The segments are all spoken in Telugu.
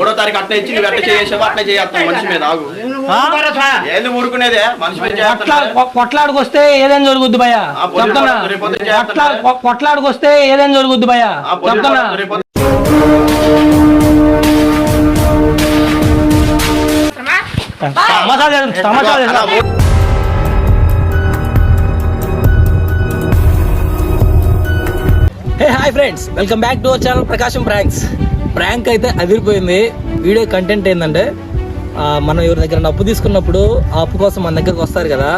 మూడో తారీఖు అట్లా ఇచ్చి నువ్వు ఎట్లా చేసావు అట్లా చేస్తావు మనిషి మీద ఆగు. ఏంది ఊరుకునేదే? మనిషి మీద కొట్లాడుకొస్తే ఏదైనా జరుగుద్ది భయ కొట్లాడుకొస్తే ఏదైనా జరుగుద్ది భయ తమాషా తమాషా hey hi friends welcome back to our channel Prakasam pranks prank అయితే అదిరిపోయింది. వీడియో కంటెంట్ ఏంటంటే మనం ఎవరి దగ్గర అప్పు తీసుకున్నప్పుడు ఆ అప్పు కోసం మన దగ్గరకు వస్తారు కదా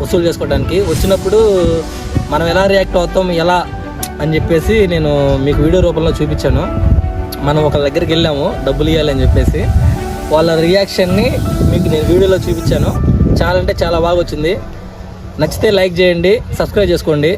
వసూలు చేసుకోవడానికి. వచ్చినప్పుడు మనం ఎలా రియాక్ట్ అవుతాం ఎలా అని చెప్పేసి నేను మీకు వీడియో రూపంలో చూపించాను. మనం ఒకళ్ళ దగ్గరికి వెళ్ళాము డబ్బులు ఇవ్వాలని చెప్పేసి. వాళ్ళ రియాక్షన్ని మీకు నేను వీడియోలో చూపించాను. చాలా అంటే చాలా బాగా వచ్చింది. నచ్చితే లైక్ చేయండి సబ్స్క్రైబ్ చేసుకోండి.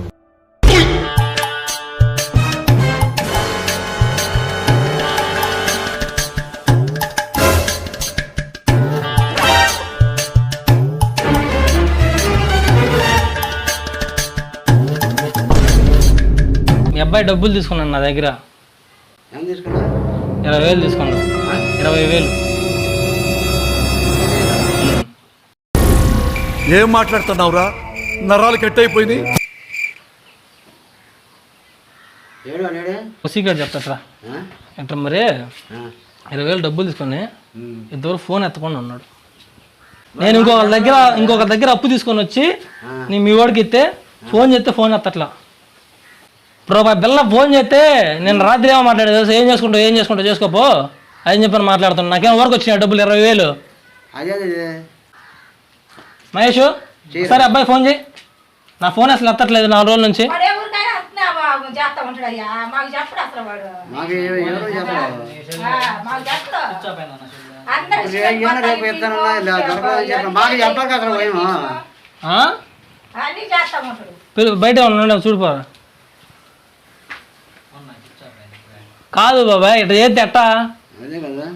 మీ అబ్బాయి డబ్బులు తీసుకున్నాను నా దగ్గర. ఏం తీసుకున్నా ఇరవై వేలు తీసుకున్నాను ఇరవై వేలు. ఏం మాట్లాడుతున్నావురా? నరాలు కట్ అయిపోయింది ఏడు? అనేడే సీక్రెట్ చెప్తాట్రా. ఎట్లా మరి? ఇరవై వేలు డబ్బులు తీసుకొని ఇంతవరకు ఫోన్ ఎత్తకుండా ఉన్నాడు. నేను ఇంకొక దగ్గర ఇంకొక దగ్గర అప్పు తీసుకొని వచ్చి నీ మీ వాడికి ఇస్తే ఫోన్ చేస్తే ఫోన్ ఎత్తట్లా. ఇప్పుడు రూపాయి బిల్ల ఫోన్ చేస్తే నేను రాత్రి ఏమో మాట్లాడేది? తెలుసా? ఏం చేసుకుంటావు? ఏం చేసుకుంటావు? చేసుకోపో అని చెప్పని మాట్లాడుతున్నాను నాకేం వరకు వచ్చినాయి డబ్బులు ఇరవై వేలు. అదే అదే. మహేష్ సరే అబ్బాయి ఫోన్ చేయి. నా ఫోన్ అసలు ఎత్తట్లేదు నాలుగు రోజుల నుంచి. బయట ఉన్నాడు చూడిపో కాదు బాబాయ్ ఇట్లా చేస్తే ఎట్టా? అదే కదా.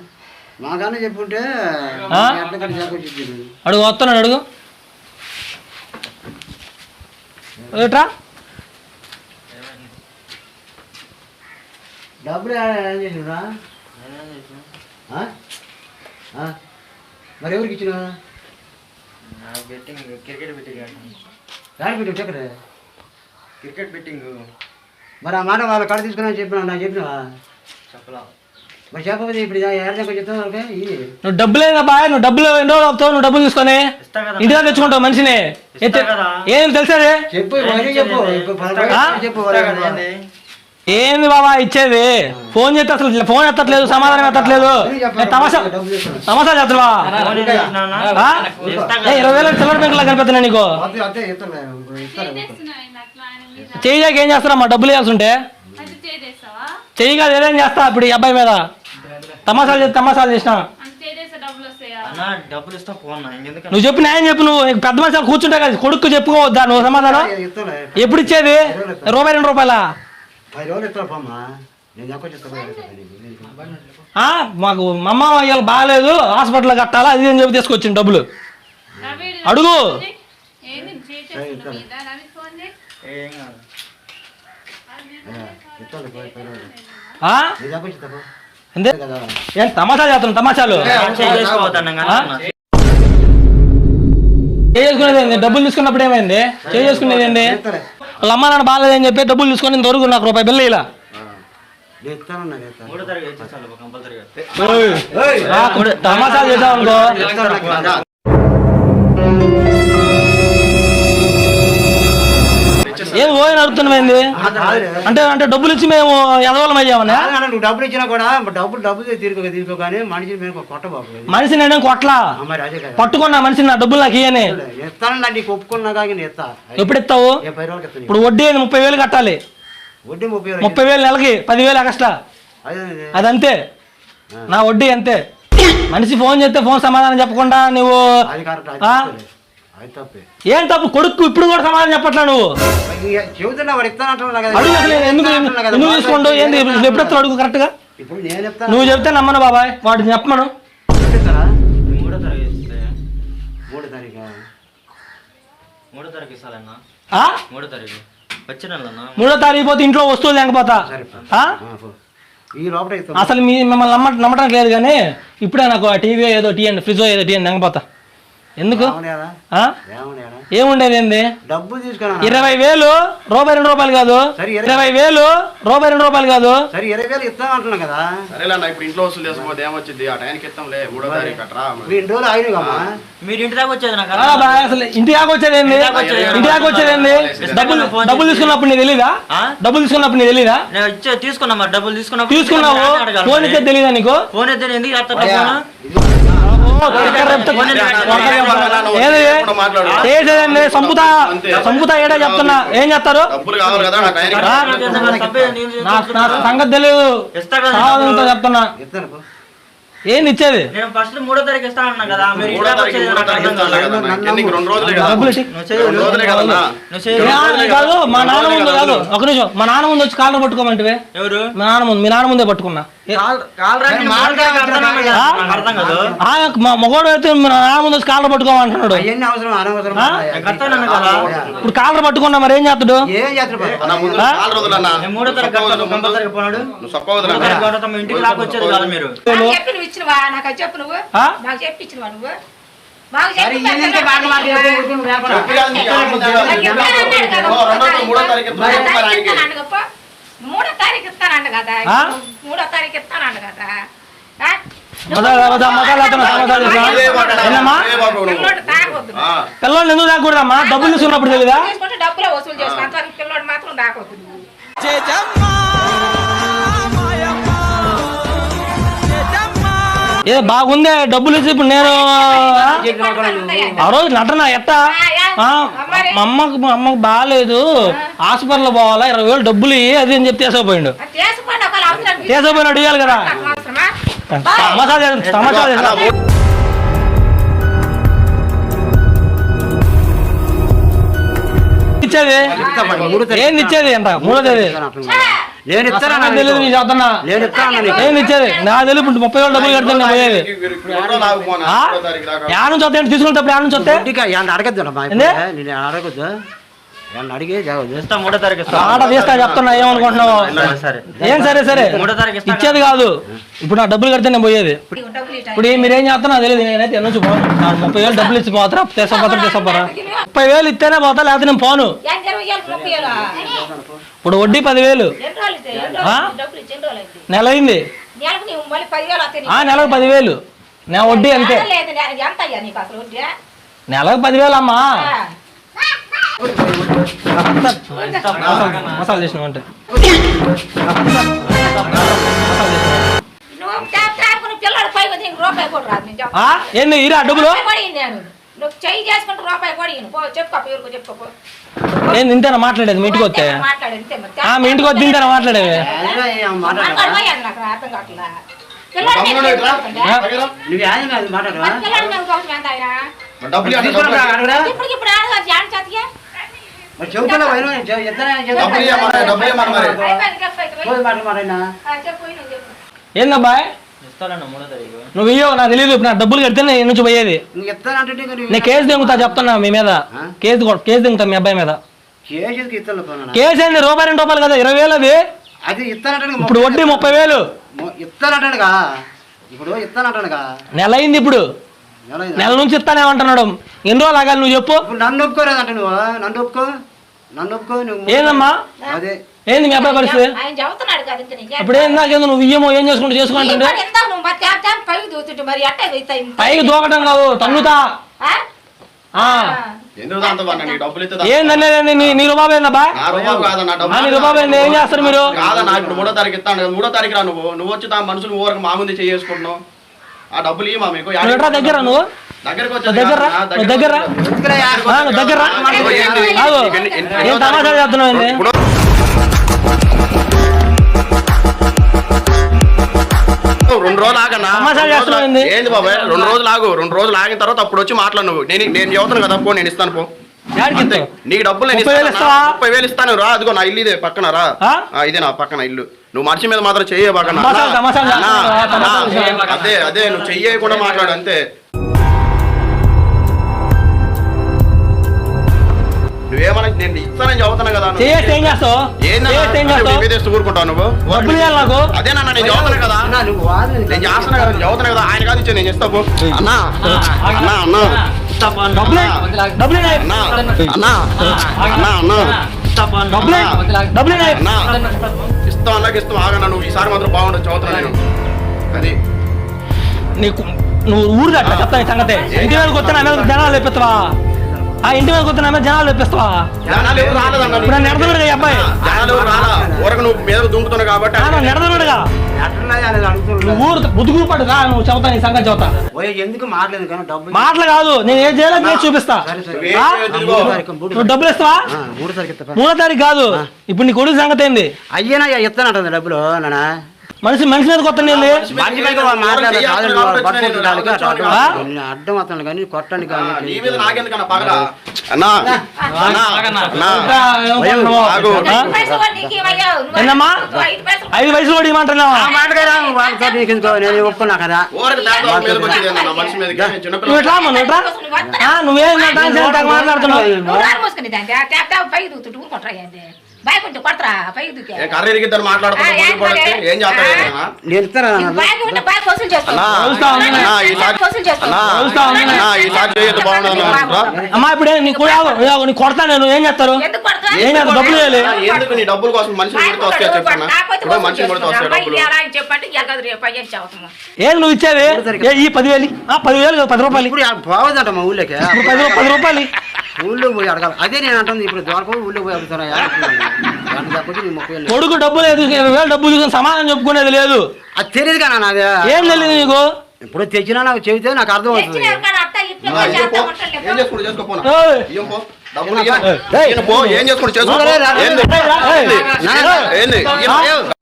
మాకన్నా చెప్పుంటే అడుగు వస్తున్నాడు అడుగు. ఏట్రా? డబ్బులు చేసినరా? మరి ఎవరికి ఇచ్చిన బెట్టింగ్ క్రికెట్ బెట్టింగ్ పెట్టి చెప్పరే? క్రికెట్ బెట్టింగ్ మరి ఆ మాట వాళ్ళ కాడ తీసుకున్నా చెప్పినా నాకు చెప్పినా చెప్పలా మరి చెప్పకపోతే ఇప్పుడు ఏడాది చెప్తాను వాళ్ళకి ఇది నువ్వు డబ్బులు బాయ్ నువ్వు డబ్బులు ఎన్ని రోజులు అవుతావు నువ్వు డబ్బులు తీసుకొని ఇస్తా కదా. తెచ్చుకుంటావు మనిషిని కదా. ఏం తెలిసేది చెప్పు చెప్పు ఇప్పుడు పదకొండు ఆ? చెప్పు. ఏంది బాబా ఇచ్చేది ఫోన్ చేస్తే అసలు ఫోన్ ఎత్తట్లేదు సమాధానం ఎత్తట్లేదు ఏ, తమాషా తమాషా చేస్తున్నావా ఆ? ఏ, ఇరవై వేల చిల్లర బ్యాంకులా కనిపిస్తున్నా నీకు అంతే అంతే ఇస్తాను ఇస్తాను చెయ్యకి ఏం చేస్తారా మా డబ్బులు ఇవ్వాల్సి ఉంటే? చెయ్యి కాదు ఏదేం చేస్తా ఇప్పుడు ఈ అబ్బాయి మీద. తమాషాలు చేసి తమాషాలు చేసిన. నువ్వు చెప్పు న్యాయం చెప్పు నువ్వు పెద్ద మనుషులు కూర్చుంటే కదా కొడుకు చెప్పుకోవద్దా నువ్వు సమాధానం? ఎప్పుడు ఇచ్చేది? రూపాయి రెండు రూపాయల? మాకు మా అమ్మ ఇవాళ బాగాలేదు హాస్పిటల్ కట్టాలా అది అని చెప్పి తీసుకొచ్చింది డబ్బులు. అడుగు. ఏం కాదు ఏం తమాషా చేస్తున్నావు తమాషాలు చేసుకునేది డబ్బులు తీసుకున్నప్పుడు ఏమైంది చేసుకునేది ఇస్తాను వాళ్ళ అమ్మ నాన్న బాగాలేదని చెప్పి డబ్బులు తీసుకొని ఇంతవరకు నాకు రూపాయి బిల్ల ఇలా ఇస్తాను అనుకో ఏం పోయి నడుపుతున్నామైంది అంటే అంటే డబ్బులు ఇచ్చి మేము ఎదవలం నువ్వు డబ్బులు ఇచ్చినా కూడా డబ్బులు డబ్బులు తీరుకో తీరుకో కానీ మనిషి మేము కొట్టబాబు మనిషి నేను కదా. పట్టుకున్నా మనిషిని నా డబ్బులు నాకు ఇయ్యని. ఇస్తాను నీకు ఒప్పుకున్నా కానీ ఇస్తా. ఎప్పుడు ఇస్తావు? ఇప్పుడు వడ్డీ ఏంది? ముప్పై వేలు కట్టాలి. వడ్డీ ముప్పై వేలు ముప్పై వేలు నెలకి పదివేలు ఎక్స్ట్రా. అదే అదే. అదంతే. నా వడ్డీ అంతే. మనిషి ఫోన్ చేస్తే ఫోన్ సమాధానం చెప్పకుండా నువ్వు ఏం తప్పు? కొడుకు ఇప్పుడు కూడా సమాధానం చెప్పట్లా నువ్వు? చెబుతున్నా వాడు అడుగు అసలు ఎందుకు తీసుకోండు ఏంది? అడుగు కరెక్ట్గా? ఇప్పుడు నేను చెప్తాను. నువ్వు చెప్తే నమ్మను బాబాయ్ వాడు చెప్పమను? మూడో తారీఖు? పోతే ఇంట్లో వస్తువులు లేకపోతా? అసలు మీ మిమ్మల్ని నమ్మ నమ్మటానికి లేదు కానీ ఇప్పుడే నాకు టీవీ ఏదో టీ అండి ఫ్రిడ్జ్ ఏదో టీ అండి నెంగపోతా ఎందుకు? ఏముండేది ఏంది డబ్బు తీసుకున్నా ఇరవై వేలు రూపాయి రెండు రూపాయలు కాదు. సరే, ఇరవై- వేలు రూపాయి రెండు రూపాయలు కాదు. సరే ఇరవై వేలు ఇస్తాం అంటున్నాం కదా. సరేలే అన్న ఇప్పుడు ఇంట్లో వసూలు చేసుకోపోతే ఏమొచ్చింది? ఆ టైంకి ఇస్తాంలే మూడో తారీఖు అట్రా రెండు రోజులు అయిన కమ్మా మీరు ఇంటి దాకా వచ్చేది నాకు ఆ, బా, అసలు ఇంటి దాకా వచ్చేది ఏంది. ఇంటి దాకా వచ్చేది ఏంది డబ్బులు డబ్బులు తీసుకున్నప్పుడు నీకు తెలీదా? ఆ? డబ్బులు తీసుకున్నప్పుడు నీకు తెలీదా? తీసుకున్నా మరి డబ్బులు తీసుకున్నప్పుడు తీసుకున్నావు ఫోన్ ఇచ్చే తెలీదా నీకు? ఫోన్ అయితే ఎందుకు సంపుతా సంపుతా ఏడా చెప్తున్నా ఏం నా సంగతి తెలియదు చెప్తున్నా. ఏంది ఇచ్చేది నేను ఫస్ట్ మూడో తారీఖు ఇస్తా అన్నా కదా మా నాన్న ముందు కాదు ఒక నిమిషం మా నాన్న ముందు వచ్చి కాళ్ళు పట్టుకోమంటివే ఎవరు మా నాన్న ముందు మీ నాన్న ముందే పట్టుకున్నా మగోడు అయితే నాన్న ముందు కాళ్ళు పట్టుకోమంటున్నాడు. ఇప్పుడు కాళ్ళు పట్టుకున్నా మరి ఏం చేస్తాడు? చెప్పి మూడో తారీఖు. ఇస్తానంట కదా? మూడో తారీఖు ఇస్తానంట కదా పిల్లల్ని ఎందుకు తాగకూడదమ్మా డబ్బులు తీసుకున్నప్పుడు తెలీదా డబ్బులే వసూలు చేసుకో అంతవరకు పిల్లోడు మాత్రం తాగొద్దు ఏ బాగుందే డబ్బులు ఇచ్చి ఇప్పుడు నేను ఆ రోజు నటన ఎట్టా? మా అమ్మకు మా అమ్మకు బాగాలేదు. హాస్పిటల్ పోవాలా ఇరవై వేలు డబ్బులు ఇయ్యి అది అని చెప్పి తీసుకుపోయిండు తీసుకుపోయినాడు ఇవ్వాలి కదా. తమాషా. ఇచ్చేది? ఏంది ఇచ్చేది అంట? మూడో తేదీ ఇస్తాను అంటున్నాను. నేను ఇస్తాను తెలియదు నీ చెప్తున్నా నేను ఇస్తాను ఇచ్చేది? నా తెలియదు ముప్పై వేలు డబ్బులు కడితే నేను పోయేది. యాడ నుంచి వస్తాయి? తీసుకునేటప్పుడు యాడ నుంచి వస్తే అడగద్దు? నేను అడగద్దు. ఏమన్నా అడిగే జాగద్దు ఇస్తా మూడో తారీఖు ఇస్తా. ఆడ తీస్తా చెప్తున్నా ఏమనుకుంటున్నావు? సరే ఏం సరే సరే. మూడో తారీఖు ఇస్తా ఇచ్చేది కాదు. ఇప్పుడు నా డబ్బులు కడితే నేను పోయేది. ఇప్పుడు మీరు ఏం చేస్తున్నా తెలియదు. నేనైతే ఎన్నో నాకు ముప్పై వేలు డబ్బులు ఇచ్చి పోతారా? తీసుకోపోతారా తీసుకోపోరా ముప్పై వేలు ఇస్తేనే పోతా లేకపోతే నేను పోను? ఇప్పుడు వడ్డీ పదివేలు? నెల అయింది నెలకు పదివేలు. వస్తాయి ఆ నీకు. నెలకు పదివేలు నా వడ్డీ. అంతే? నెలకు పదివేలు అమ్మా ఆ. మసాలా చేసిన నేను. ఆ? ఏంది? ఇరా డబ్బులు? నేను చెయ్యి చేసుకుంటే రూపాయి కూడా చెప్పుకో పేరుకో చెప్పుకో ఏంది ఇంతేనా మాట్లాడేది? మీ ఇంటికి వస్తే మీ ఇంటికి వచ్చి ఇంతేనా మాట్లాడేది మాట్లాడరా మరి చెబుతున్నా ఆ, చెప్పు, నువ్వు ఇయ్యో నాకు తెలియదు ఇప్పుడు నా డబ్బులు కడితే నేను నుంచి పోయేది. నేను కేసు దింగుతా చెప్తున్నా మీ మీద. కేసు కేసు దింగుతా మీ అబ్బాయి మీద. ఇస్తాను కేసు ఏంది? రూపాయి రెండు రూపాయలు కదా ఇరవై వేలు అది అది ఇప్పుడు వడ్డీ ముప్పై వేలు. ఇస్తానంటాడుగా ఇప్పుడు ఇస్తానంటాడుగా నెల అయింది ఇప్పుడు. నెల నుంచి ఇస్తానేమంటున్నాడు ఎన్ని రోజులు ఆగాలి నువ్వు చెప్పు. నన్ను ఒప్పుకోలేదంట నువ్వు. నన్ను ఒప్పుకో. ఏందమ్మా? అదే. ఏంది మీ అబ్బాయి పరిస్థితి? ఆయన చెబుతున్నాడు కదా ఇంకా నీకు. ఇప్పుడు ఏం నాకేందో నువ్వు ఇయ్యమో ఏం చేసుకుంటూ చేసుకుంటుంటే పైకి దూతుంటే మరి ఎట్ట అవుతాయి ఇంత? పైకి దూకటం కాదు తన్నుతా. నీ ఏందబ్బా నా ఏంది? ఏం చేస్తారు మీరు? కాదన్నా ఇప్పుడు మూడో తారీఖు ఇస్తాను కదా మూడో తారీఖు రా నువ్వు. నువ్వు వచ్చి తా మనుషులు ఊరకు మా ముందు చేసుకుంటున్నావు ఆ డబ్బులు ఇవ్వమా మీకు. దగ్గర నువ్వు? తమాషా రెండు రోజులు చేస్తున్నావు ఏంది? బాబాయ్? రెండు రోజులు ఆగు. రెండు రోజులు ఆగిన తర్వాత అప్పుడు వచ్చి మాట్లాడు నువ్వు. నేను నేను చెబుతాను కదా పో నేను ఇస్తాను పో? నీకు డబ్బులు నేను ముప్పై వేలు ఇస్తాను ఇస్తావా? ముప్పై వేలు ఇస్తాను రా. అదిగో నా ఇల్లు ఇదే పక్కన రా. ఇదే నా పక్కన ఇల్లు. నువ్వు మనిషి మీద మాత్రం చెయ్యే పక్కన తమాషాలు, తమాషాలు చేస్తున్నావా? తమాషాలు చేస్తున్నావా? అదే అదే నువ్వు చెయ్యకుండా మాట్లాడు అంతే. నువ్వేమన్నా నేను ఇస్తానని చదువుతున్నా కదా ఏం చేస్తావు? ఏం చేస్తావు? ఊరుకుంటావు నువ్వు? డబ్బులు ఇవ్వాలి నాకు. అదేనన్నా నేను చదువుతున్నా కదా. అన్నా, నువ్వు వాడు నేను చేస్తున్నా కదా నేను చదువుతున్నా కదా. ఆయన కాదు ఇచ్చే నేను ఇస్తా పో. అన్నా అన్నా అన్నా. డబ్బులు డబ్బులు ఇవ్వాలి. అన్నా అన్నా అన్నా అన్నా. డబ్బులు ఇవ్వాలి. డబ్బులు ఇవ్వాలి. అన్నా. ఇస్తాం అన్నాకి ఇస్తాం ఆగన్నా నువ్వు ఈసారి మాత్రం బాగుండదు చదువుతున్నా నేను. అది. నీకు నువ్వు ఊరు కట్ట చెప్తాను సంగతి. ఇంటి మీదకి వస్తే నా మీద జనాలు తెప్పిస్తావా ఆ ఇంటి మీద జనాలు తెప్పిస్తావా జనాలు ఎవరు రాలేదన్నా ఇప్పుడు నన్ను ఎడదలుడుగా ఈ అబ్బాయి. జనాలు ఎవరు రాలా? ఊరకు నువ్వు మీద దుంకుతున్నావు కాబట్టి ఆ, నన్ను అనేది నువ్వు ఊరు పడు రా నువ్వు చెబుతా నీ సంగతి చెబుతా. ఓయ్ ఎందుకు కానీ డబ్బులు? మాటలు కాదు నేను ఏం చేయాలో చేసి చూపిస్తా. సరే సరే. నువ్వేం ఆ? చేయొద్దు ఇదిగో. మూడో తారీఖు, మూడో నువ్వు డబ్బులు ఇస్తావా? ఆ, మూడో తారీఖు ఇస్తా మూడో తారీఖు కాదు ఇప్పుడు నీ కొడుకు సంగతి ఏంది? అయ్యేనా ఇస్తానంటుంది డబ్బులు నాన్న. మనిషి మనిషి మీద కొత్త నీళ్ళు. మీద మాట్లాడాలి అడ్డం కానీ కొట్టడానికి ఆ, కానీ? ఐదు పైసలు కూడా ఏందమ్మా? ఐదు ఇవ్వమంటున్నావా నేను ఒప్పుకున్నా కదా. నువ్వు ఎట్లా అమ్మా, నువ్వు నువ్వేం మాట్లాడుతున్నావు? కొడతారా? పైకి దూకే. కర్ర ఇరిగిద్దరు ఏం. అమ్మా ఇప్పుడే నీ కూడా నీ కొడతా నేను ఏం చేస్తారు? ఏం డబ్బులు ఎందుకు నీ డబ్బుల కోసం ఏం నువ్వు ఇచ్చేది ఏ, ఈ పదివేలు? ఆ, పదివేలు కాదు, పది రూపాయలు. ఇప్పుడు పోవద్దంట మా ఊళ్ళోకి. పది రూపాయలు. ఊళ్ళో పోయి అడగాలి. అదే నేను అంటుంది ఇప్పుడు దొరకవు ఊళ్ళో పోయి అడుగుతున్నా దాంట్లో తప్పకి నీ ముప్పై వేలు కొడుకు డబ్బులు లేదు ఇరవై వేలు డబ్బులు తీసుకుని సమాధానం చెప్పుకునేది లేదు. అది తెలియదు కానీ నాది. ఏం తెలియదు నీకు? ఇప్పుడు తెచ్చినా నాకు చెబితే నాకు అర్థం అవుతుంది. కానీ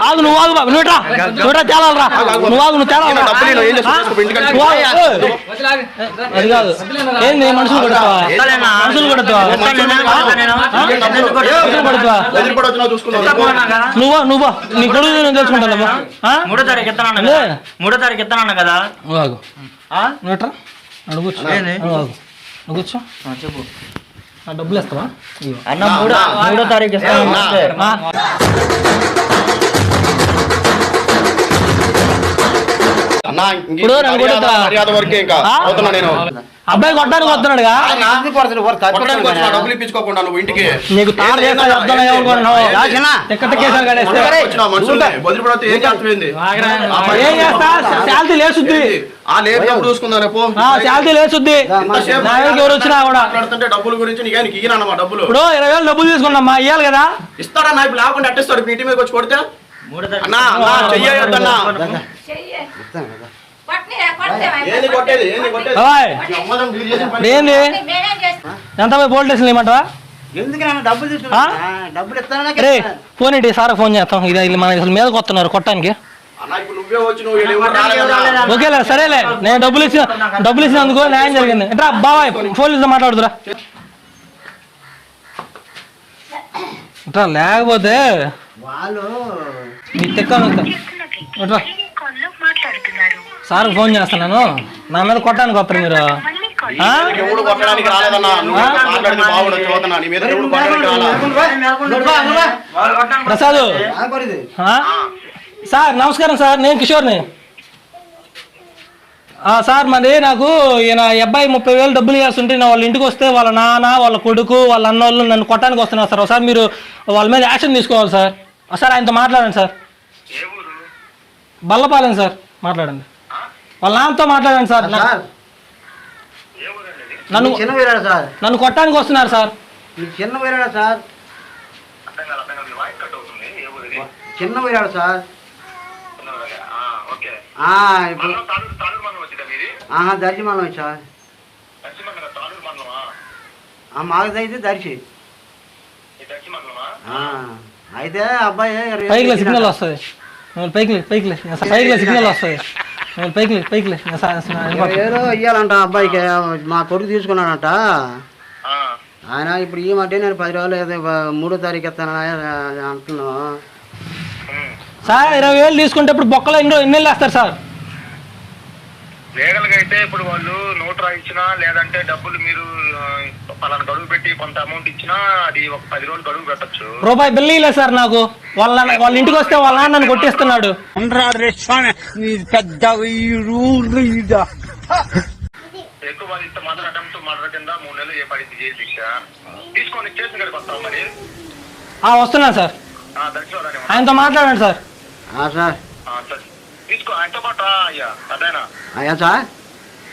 ఆగు, నువ్వు ఆగు బాబు నువ్వుట్రా నువ్వుట్రా తేలాలరా నువ్వు ఆగు నువ్వు తేలాలరా నేను డబ్బులు ఇయ్యను. ఏం చేసుకో, చేసుకో. ఇంటికాడ నువ్వు ఆగు. ఏయ్. అది కాదు. ఏంది మనుషులు కొడతావా? మనుషులు కొడతావా? మనుషులు కొడతావా ఎదురుపడి వచ్చినా చూసుకుందాం నువ్వు నువ్వు నీ కొడుకు నేను తెలుసుకుంటానమ్మా ఆ? మూడో తారీఖు ఎత్తానన్న లే. కదా మూడో తారీఖు ఎత్తానన్న కదా? నువ్వు ఆగు. నువ్వు కూర్చో. చెప్పు. డబ్బులు ఇస్తావా. అన్న మూడో మూడో తారీఖు ఇస్తాను అబ్బాయి కొట్టడానికి వస్తున్నాడుగా తప్పిపోయాడు డబ్బులు ఇప్పించుకోకుండా నువ్వు ఇంటికి. నీకు తాడు? చేస్తా వదిలిపడితే ఏం చేస్తా శాలరీ చూసుకుందా రేపు శాలరీ దగ్గరికి ఎవరు వచ్చినా కూడా. డబ్బుల గురించి డబ్బులు? ఇప్పుడు ఇరవై వేలు డబ్బులు తీసుకున్నామ్మా ఇవ్వాలి కదా? ఇస్తాడన్నా ఇప్పుడు లేకుండా అట్టేస్తాడు ఇంటి మీదకి వచ్చి కొడితే? అన్నా చెయ్యొద్దన్నా. కదా. కొడితే ఏంది ఎంత ఆ? డబ్బులు ఇస్తానా రే ఫోన్ ఏంటి సార్ ఫోన్ చేస్తాం. ఇది మన అసలు మీదకి వస్తున్నారు కొట్టడానికి. అన్నా ఇప్పుడు నువ్వే వచ్చి నువ్వు వీళ్ళు ఎవరు రాలేదన్నా. ఓకేలే సరేలే. నేను డబ్బులు ఇచ్చిన డబ్బులు ఇచ్చినందుకు న్యాయం జరిగింది. ఎట్రా బాబాయ్ పోలీసుతో మాట్లాడుతురా ఇట్రా లేకపోతే వాళ్ళు నీ తెక్కను ఇట్రా. సార్ ఫోన్ చేస్తున్నాను నా మీద కొట్టడానికి వస్తారు మీరు. ఆ? నీకు ఎవడు కొట్టడానికి రాలేదన్నా? నువ్వు మాట్లాడింది బాగుండదు చూడన్నా నీ మీద ఎవడు కొట్టడానికి రాలా? ప్రసాద్? సార్ నమస్కారం సార్. నేను కిషోర్ని. ఆ, సార్ మరి నాకు ఈయన అబ్బాయి ముప్పై వేలు డబ్బులు ఇవ్వాల్సింటే నా వాళ్ళ ఇంటికి వస్తే వాళ్ళ నాన్న వాళ్ళ కొడుకు వాళ్ళ అన్నోళ్ళు నన్ను కొట్టడానికి వస్తున్నారు సార్. ఒకసారి మీరు వాళ్ళ మీద యాక్షన్ తీసుకోవాలి సార్. ఒకసారి ఆయనతో మాట్లాడండి సార్. బల్లపాలెం సార్. మాట్లాడండి. వాళ్ళ నాన్నతో మాట్లాడండి సార్. సార్. నన్ను చిన్న వీరాడు సార్. నన్ను కొట్టడానికి వస్తున్నారు సార్. చిన్న వీరాడు సార్. చిన్న వీరాడు సార్. ఆ, ఇప్పుడు ఆహా దర్శి మనం సార్ ఆ, మాకు అయితే దర్శి. ఆ, అయితే అబ్బాయి పైకి సిగ్నల్. వస్తుంది. పైకి పైకి పైకి సిగ్నల్ వస్తుంది. పైకి పైకి వేలు ఇయ్యాలంట అబ్బాయికి. మా కొడుకు తీసుకున్నాడంట. ఆయన ఇప్పుడు ఈ మధ్య నేను పది రోజులు ఏదో మూడో తారీఖు ఎత్తాను అంటున్నాను సార్ ఇరవై వేలు తీసుకుంటే ఇప్పుడు బొక్కలో ఎన్నో ఎన్ని వేస్తారు సార్? లీగల్గా అయితే ఇప్పుడు వాళ్ళు నోట్ రాయించినా లేదంటే డబ్బులు మీరు పలానా కొంత అమౌంట్ ఇచ్చినా అది ఒక పది రోజులు గడువు పెట్టచ్చు. రూపాయి బిల్లు ఇలే సార్ నాకు. వాళ్ళ వాళ్ళ ఇంటికి వస్తే వాళ్ళ నాన్న నన్ను కొట్టేస్తున్నాడు. ఎక్కువ మంది మాత్రం అటెంప్ట్ మర్డర్ కింద మూడు నెలలు ఏ పడింది జైలు శిక్ష తీసుకొని స్టేషన్ గడికి వస్తాం మరి? ఆ, వస్తున్నాను సార్. ఆ, దర్శనం ఆయనతో మాట్లాడండి సార్. ఆ, సార్. సరే. తీసుకో ఆయనతో పాటు రా అయ్యా. అదేనా? అయ్యా సార్.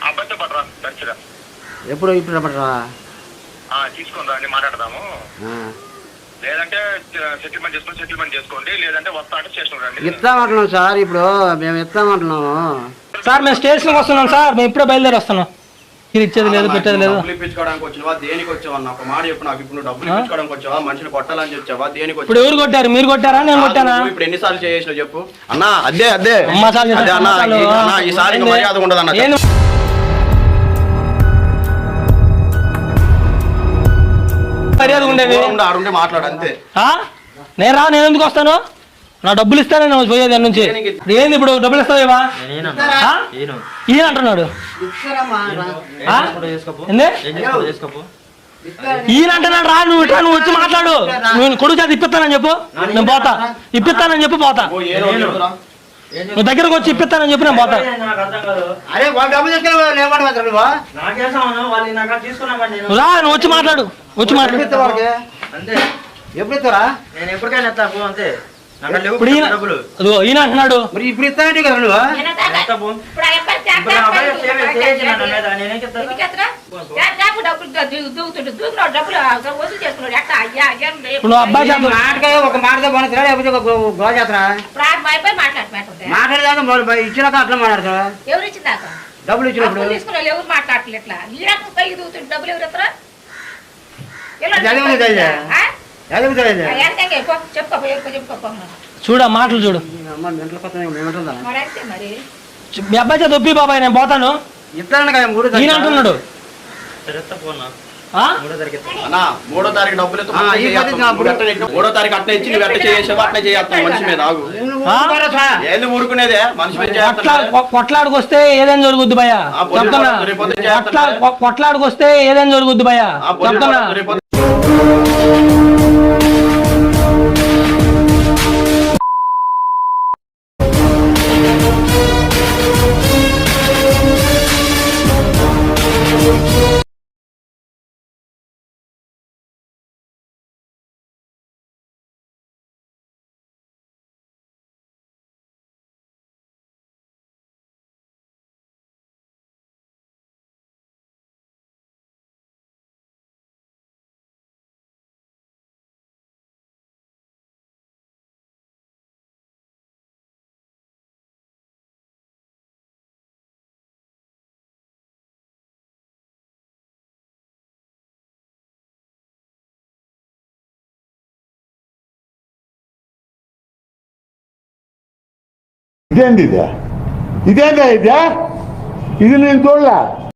ఆ అబ్బాయితో పాటు రా దర్శనం ఎప్పుడు ఇప్పుడు రమ్మటరా తీసుకొని మాట్లాడదాము. లేదంటే సెటిల్మెంట్ చేసుకొని సెటిల్మెంట్ చేసుకోండి. లేదంటే వస్తా అంటే స్టేషన్ రండి. ఇస్తామంటున్నాం సార్ ఇప్పుడు మేము ఇస్తామంటున్నాము సార్ మేము స్టేషన్కి వస్తున్నాం సార్ మేము ఇప్పుడే బయలుదేరి వస్తున్నాం. ఇది ఇచ్చేది లేదు పెట్టేది లేదు. డబ్బులు ఇప్పించుకోవడానికి వచ్చినవా? దేనికి వచ్చావా అన్న? ఒక మాట చెప్పు నాకు. ఇప్పుడు డబ్బులు ఇప్పించుకోవడానికి వచ్చావా? మనిషిని కొట్టాలని వచ్చావా దేనికి ఇప్పుడు వచ్చావా? ఎవరు కొట్టారు? మీరు కొట్టారా? నేను కొట్టానా? ఇప్పుడు ఎన్నిసార్లు చేసినావు చెప్పు. అన్నా అదే అదే. అమ్మా అన్న ఈసారి? మర్యాద ఉండదు అన్న మర్యాద ఉండేది? ఉండు, ఆడుంటే మాట్లాడు అంతే. ఆ? నేను రా నేను ఎందుకు వస్తాను? నా డబ్బులు ఇస్తానే నేను పోయేది దాని నుంచి. ఇప్పుడు ఏంది ఇప్పుడు డబ్బులు ఇస్తావేవా ఈయన. అంటున్నాడు. ఈయన. అంటున్నాడు రా నువ్వు ఇట్లా నువ్వు వచ్చి మాట్లాడు. నువ్వు కొడుకు చేతి ఇప్పిస్తానని చెప్పు. నేను పోతా. ఇప్పిస్తానని చెప్పి పోతా. నువ్వు దగ్గరకు వచ్చి ఇప్పిస్తానని చెప్పి నేను పోతా. రా నువ్వు వచ్చి మాట్లాడు. వచ్చి మాట్లాడు. ఎప్పుడు ఇస్తారా నేను ఎప్పటికైనా ఎత్తా పో అంతే. ఇప్పుడు ఈయన అంటున్నాడు. మరి ఇప్పుడు ఇస్తానంటే కదా నువ్వు? మాటగా ఒక మాటతో పోనీ లేకపోతే మాట్లాడదాకా మొదలు ఇచ్చినాక అట్లా మాట్లాడతారా డబ్బులు ఇచ్చినప్పుడు? డబ్బులు ఎవరు మాట్లాడట్లేదు ఇట్లా? ఈ రకం పైకి దూకుతుంటే డబ్బులు ఎవరు చూడు ఆ మాటలు చూడు. మీ అబ్బాయి చేత ఒప్పి బాబాయ్ నేను పోతాను. ఈయన అంటున్నాడు? మూడో తారీఖు డబ్బులు మూడో అట్లా ఇచ్చి నువ్వు ఎట్ట చేసావో? అట్లా చేస్తాం మనిషి మీద ఆగు. ఏంది ఊరుకునేదే? మనిషి మీద కొట్లా చేస్తాం కొ- కొట్లాడుకొస్తే ఏదైనా జరుగుద్ది భయ ఆ, పొద్దున చెప్తున్నా. రేపు పొద్దున చేస్తాను. కొట్లా కొ- కొట్లాడుకొస్తే ఏదైనా జరుగుద్ది భయ ఆ, పొద్దున చెప్తున్నా రేపు పొద్దున ఇదేంది